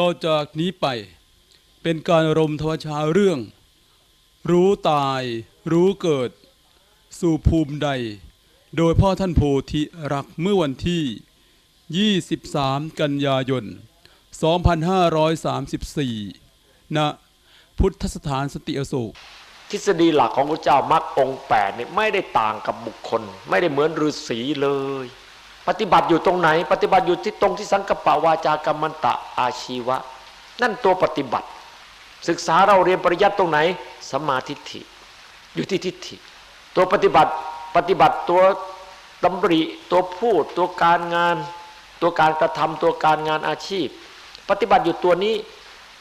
ต่อจากนี้ไป เป็นการรมทวชาเรื่อง รู้ตายรู้เกิด สู่ภูมิใด โดยพ่อท่านโพธิรักเมื่อวันที่ 23 กันยายน 2534 ณ พุทธสถานสติอโศกทฤษฎีหลักของพระเจ้ามรรคองแปดเนี่ยไม่ได้ต่างกับบุคคล ไม่ได้เหมือนฤาษีเลย ปฏิบัติอยู่ตรงไหน ปฏิบัติอยู่ที่ตรงที่สังกปะวาจากรรมันตะอาชีวะ นั่นตัวปฏิบัติ ศึกษาเราเรียนปริยัติตรงไหนสมมาทิฏฐิ อยู่ที่ทิฏฐิ ตัวปฏิบัติปฏิบัติตัวดำริตัวพูด ตัวการงาน ตัวการกระทำตัวการงานอาชีพ ปฏิบัติอยู่ตัวนี้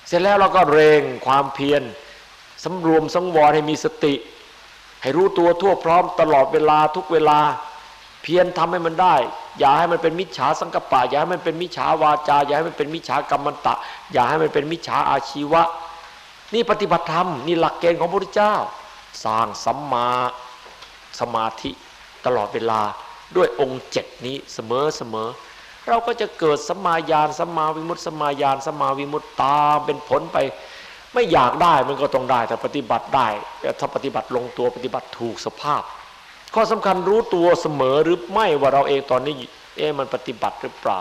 เสร็จแล้วเราก็เร่งความเพียรสำรวมสังวรให้มีสติ ให้รู้ตัวทั่วพร้อมตลอดเวลาทุกเวลา เพียรทำให้มันได้ อย่าให้มันเป็นมิจฉาสังกปะ อย่าให้มันเป็นมิจฉาวาจา อย่าให้มันเป็นมิจฉากรรมันตะ อย่าให้มันเป็นมิจฉาอาชีวะ นี่ปฏิบัติธรรมนี่หลักเกณฑ์ของพระพุทธเจ้า สร้างสัมมาสมาธิตลอดเวลาด้วยองค์เจ็ดนี้เสมอเสมอเราก็จะเกิดสัมมาญาณสัมมาวิมุตติสัมมาญาณสัมมาวิมุตติตามเป็นผลไป ไม่อยากได้มันก็ต้องได้แต่ปฏิบัติได้แต่ถ้าปฏิบัติลงตัวปฏิบัติถูกสภาพ ข้อสำคัญรู้ตัวเสมอหรือไม่ว่าเราเองตอนนี้เอ๊ะมันปฏิบัติหรือเปล่า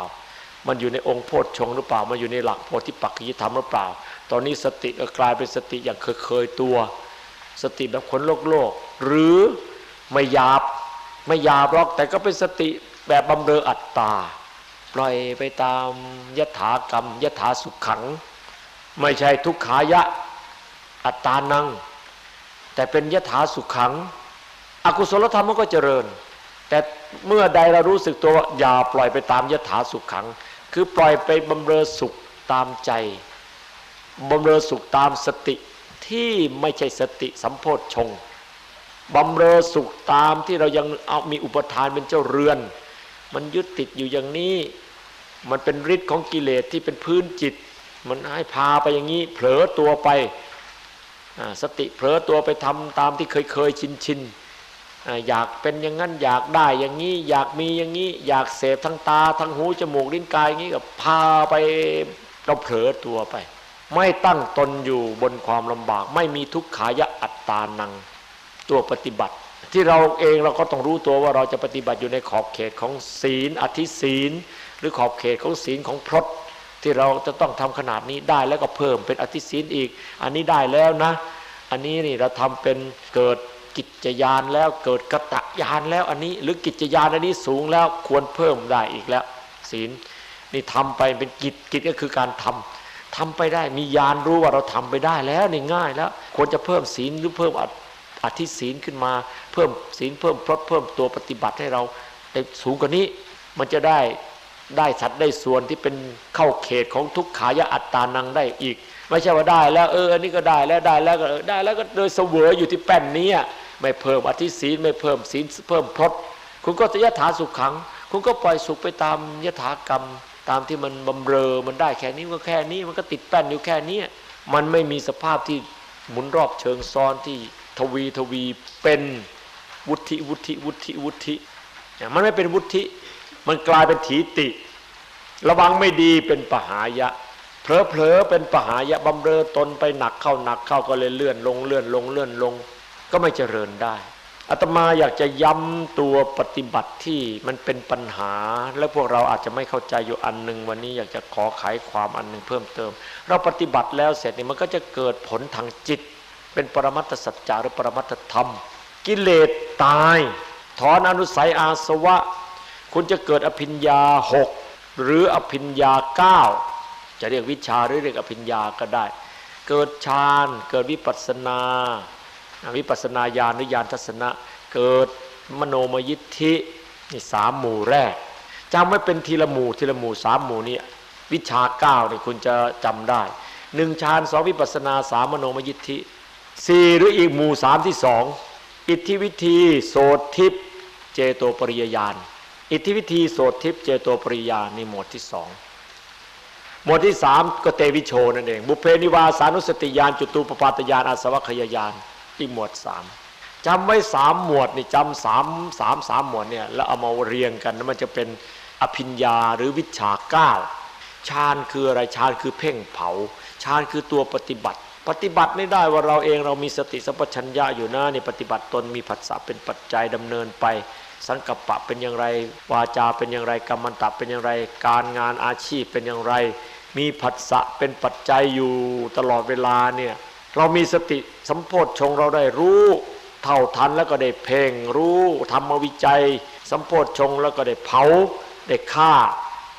มันอยู่ในองค์โพชฌงหรือเปล่า มันอยู่ในหลักโพธิปักขิยธรรมหรือเปล่า ตอนนี้สติกลายเป็นสติอย่างเคยเคยๆตัว สติแบบคนโลกโลก หรือไม่หยาบไม่หยาบหรอกแต่ก็เป็นสติแบบบำเรออัตตา ปล่อยไปตามยถากรรมยถาสุขขัง ไม่ใช่ทุกขายะอัตตานัง แต่เป็นยถาสุขขัง อกุศลธรรมมันก็เจริญ แต่เมื่อใดเรารู้สึกตัวว่าอย่าปล่อยไปตามยถาสุขขัง คือปล่อยไปบำเรอสุขตามใจบำเรอสุขตามสติที่ไม่ใช่สติสัมโพธชงค์บำเรอสุขตามที่เรายังเอามีอุปทานเป็นเจ้าเรือน มันยึดติดอยู่อย่างนี้ มันเป็นฤทธิ์ของกิเลสที่เป็นพื้นจิต มันให้พาไปอย่างนี้ เผลอตัวไปสติเผลอตัวไปทำตามที่เคยเคยชินชิน อยากเป็นอย่างนั้นอยากได้อย่างนี้อยากมีอย่างนี้ อยากเสพทั้งตาทั้งหูจมูกลิ้นกายอย่างนี้ก็พาไปเราเผลอตัวไป ไม่ตั้งตนอยู่บนความลำบาก ไม่มีทุกขายะอัตตานังตัวปฏิบัติ ที่เราเองเราก็ต้องรู้ตัวว่าเราจะปฏิบัติอยู่ในขอบเขตของศีลอธิศีล หรือขอบเขตของศีลของพรตที่เราจะต้องทำขนาดนี้ได้แล้วก็เพิ่มเป็นอธิศีลอีก อันนี้ได้แล้วนะ อันนี้นี่เราทำเป็นเกิด กิจยานแล้วเกิดกตะยานแล้วอันนี้ หรือกิจยานอันนี้สูงแล้วควรเพิ่มได้อีกแล้ว ศีลนี่ทำไปเป็นกิจกิจก็คือการทำทำไปได้มียานรู้ว่าเราทำไปได้แล้วนี่ง่ายแล้ว ควรจะเพิ่มศีลหรือเพิ่มอธิศีลขึ้นมา เพิ่มศีลเพิ่มพรตเพิ่มตัวปฏิบัติให้เราได้สูงกว่านี้ มันจะได้ได้สัดได้ส่วนที่เป็นเข้าเขตของทุกขายะอัตตานังได้อีก ไม่ใช่ว่าได้แล้วเอออันนี้ก็ได้แล้วได้แล้วก็ได้แล้วก็โดยเสวยอยู่ที่แป้นนี้อะ ไม่เพิ่มอธิศีลไม่เพิ่มศีลเพิ่มพรตคุณก็จะยถาสุขขัง คุณก็ปล่อยสุขไปตามยถากรรม ตามที่มันบำเรอมันได้แค่นี้ก็แค่นี้มันก็ติดแป้นอยู่แค่นี้มันไม่มีสภาพที่หมุนรอบเชิงซ้อนที่ทวีทวีเป็นวุฒิวุฒิวุฒิวุฒิมันไม่เป็นวุฒิมันกลายเป็นถีติ ระวังไม่ดีเป็นปหายะเผลอๆเป็นปหายะบำเรอตนไปหนักเข้าหนักเข้าก็เลยเลื่อนลงเลื่อนลงเลื่อนลง ก็ไม่เจริญได้อาตมาอยากจะย้ำตัวปฏิบัติที่มันเป็นปัญหา และพวกเราอาจจะไม่เข้าใจอยู่อันหนึ่งวันนี้อยากจะขอไขความอันหนึ่งเพิ่มเติม เราปฏิบัติแล้วเสร็จนี่มันก็จะเกิดผลทางจิต เป็นปรมัตถสัจจาหรือปรมัตถธรรม กิเลสตาย ถอนอนุสัยอาสวะ คุณจะเกิดอภิญญาหกหรืออภิญญาเก้าจะเรียกวิชาหรือเรียกอภิญญาก็ได้ เกิดฌานเกิดวิปัสสนา วิปัสสนาญาณหรือญาณทัศนะ เกิดมโนมยิทธินี่สามหมู่แรกจำไว้เป็นทีละหมู่ทีละหมู่สามหมู่นี้วิชาเก้านี่คุณจะจำได้หนึ่งฌานสองวิปัสสนาสามมโนมยิทธิสี่หรืออีกหมู่สามที่สองอิทธิวิธีโสทิพเจโตปริยญาณอิทธิวิธีโสทิพเจโตปริยานนี่หมวดที่สองหมวดที่สามก็เตวิโชนั่นเองบุเพนิวาสานุสติญาณจุตูปปาตญาณอาสวัคยญาณ อีกหมวดสามจำไว้สามหมวดนี่จำสามสามสามหมวดเนี่ยแล้วเอามาเรียงกันแล้วมันจะเป็นอภิญญาหรือวิชาเก้าฌานคืออะไรฌานคือเพ่งเผาฌานคือตัวปฏิบัติ ปฏิบัติไม่ได้ว่าเราเองเรามีสติสัมปชัญญะอยู่นะนี่ปฏิบัติตนมีผัสสะเป็นปัจจัยดำเนินไป สังกัปปะเป็นอย่างไรวาจาเป็นอย่างไรกรรมันตะเป็นอย่างไร การงานอาชีพเป็นอย่างไร มีผัสสะเป็นปัจจัยอยู่ตลอดเวลาเนี่ย เรามีสติสัมโพธชงเราได้รู้เท่าทันแล้วก็ได้เพ่งรู้ธรรมวิจัย สัมโพธชงแล้วก็ได้เผาได้ฆ่า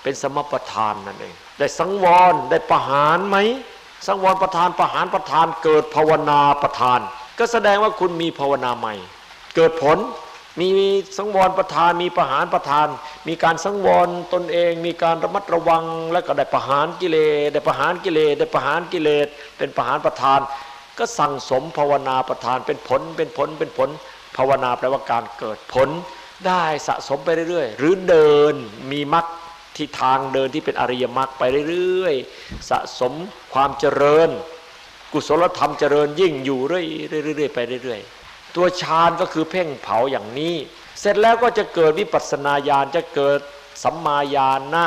เป็นสมประทานนั่นเองได้สังวรได้ประหารไหมสังวรประทานประหารประทานเกิดภาวนาประทาน ก็แสดงว่าคุณมีภาวนาใหม่ เกิดผล มีสังวรประทานมีประหารประทาน มีการสังวรตนเอง มีการระมัดระวังแล้วก็ได้ประหารกิเลสได้ประหารกิเลสได้ประหารกิเลสเป็นประหารประทาน ก็สั่งสมภาวนาประทานเป็นผลเป็นผลเป็นผลภาวนาแปลว่าการเกิดผลได้สะสมไปเรื่อยๆ หรือเดินมีมรรคที่ทางเดินที่เป็นอริยมรรคไปเรื่อยๆ สะสมความเจริญ กุศลธรรมเจริญยิ่งอยู่เรื่อยๆไปเรื่อยๆ ตัวฌานก็คือเพ่งเผาอย่างนี้ เสร็จแล้วก็จะเกิดวิปัสสนาญาณจะเกิดสัมมาญาณนะ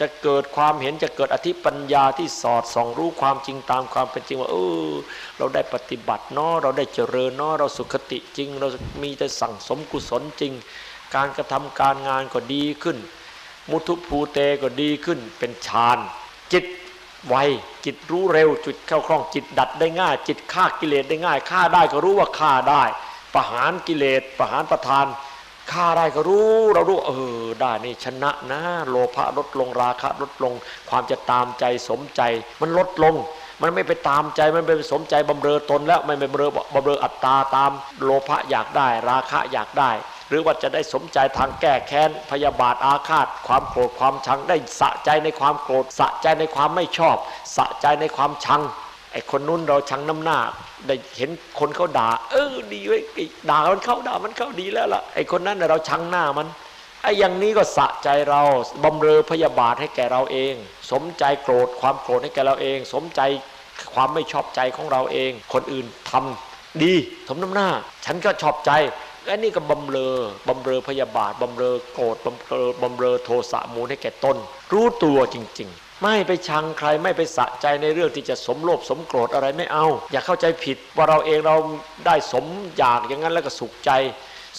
จะเกิดความเห็นจะเกิดอธิปัญญาที่สอดส่องรู้ความจริงตามความเป็นจริงว่าเออเราได้ปฏิบัติเนาะเราได้เจริญเนาะเราสุขติจริง เรามีแต่สั่งสมกุศลจริง การกระทำการงานก็ดีขึ้น มุทุภูเตก็ดีขึ้นเป็นฌานจิต ไวจิตรู้เร็วจุดเข้าคล่องจิตดัดได้ง่าย จิตฆ่ากิเลสได้ง่ายฆ่าได้ก็รู้ว่าฆ่าได้ ประหารกิเลสประหารประทานฆ่าได้ก็รู้เรารู้เออได้นี่ชนะนะ โลภะลดลงราคะลดลง ความจะตามใจสมใจ มันลดลง มันไม่ไปตามใจมันไปสมใจบำเรอตนแล้วไม่ไปบำเรอบำเรออัตตาตาม โลภะอยากได้ ราคะอยากได้ หรือว่าจะได้สมใจทางแก้แค้นพยาบาทอาฆาต ความโกรธความชังได้สะใจในความโกรธสะใจในความไม่ชอบ สะใจในความชังไอ้คนนู้นเราชังน้ำหน้า ได้เห็นคนเขาด่า เออดีเว้ยด่ามันเข้าด่ามันเข้าดีแล้วล่ะไอ้คนนั้นเราชังหน้ามันไอ้อย่างนี้ก็สะใจเราบำเรอพยาบาทให้แก่เราเอง สมใจโกรธความโกรธให้แก่เราเอง สมใจความไม่ชอบใจของเราเอง คนอื่นทำดีสมน้ำหน้า ฉันก็ชอบใจ อันนี้ก็บำเรอบำเรอพยาบาทบำเรอโกรธบำเรอบำเรอโทสะมูลให้แก่ตนรู้ตัวจริง ๆ ไม่ไปชังใครไม่ไปสะใจในเรื่องที่จะสมโลภสมโกรธอะไรไม่เอา อย่าเข้าใจผิดว่าเราเองเราได้สมอยากอย่างนั้นแล้วก็สุขใจ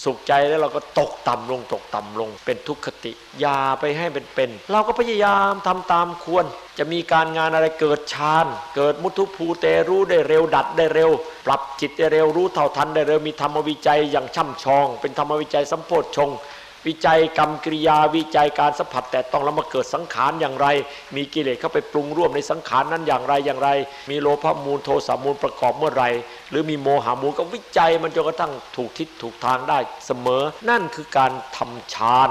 สุขใจแล้วเราก็ตกต่ำลงตกต่ำลง เป็นทุกขติอย่าไปให้เป็นเป็นเราก็พยายามทำตามควร จะมีการงานอะไรเกิดฌานเกิดมุทุภูเตรู้ได้เร็วดัดได้เร็ว ปรับจิตได้เร็วรู้เท่าทันได้เร็วมีธรรมวิจัยอย่างช่ำชอง เป็นธรรมวิจัยสัมโพธชง วิจัยกรรมกิริยาวิจัยการสัมผัสแต่ต้องแล้วมาเกิดสังขารอย่างไร มีกิเลสเข้าไปปรุงร่วมในสังขารนั้นอย่างไรอย่างไร มีโลภมูลโทสะมูลประกอบเมื่อไร หรือมีโมหามูลก็วิจัยมันจนกระทั่งถูกทิศถูกทางได้เสมอ นั่นคือการทำฌาน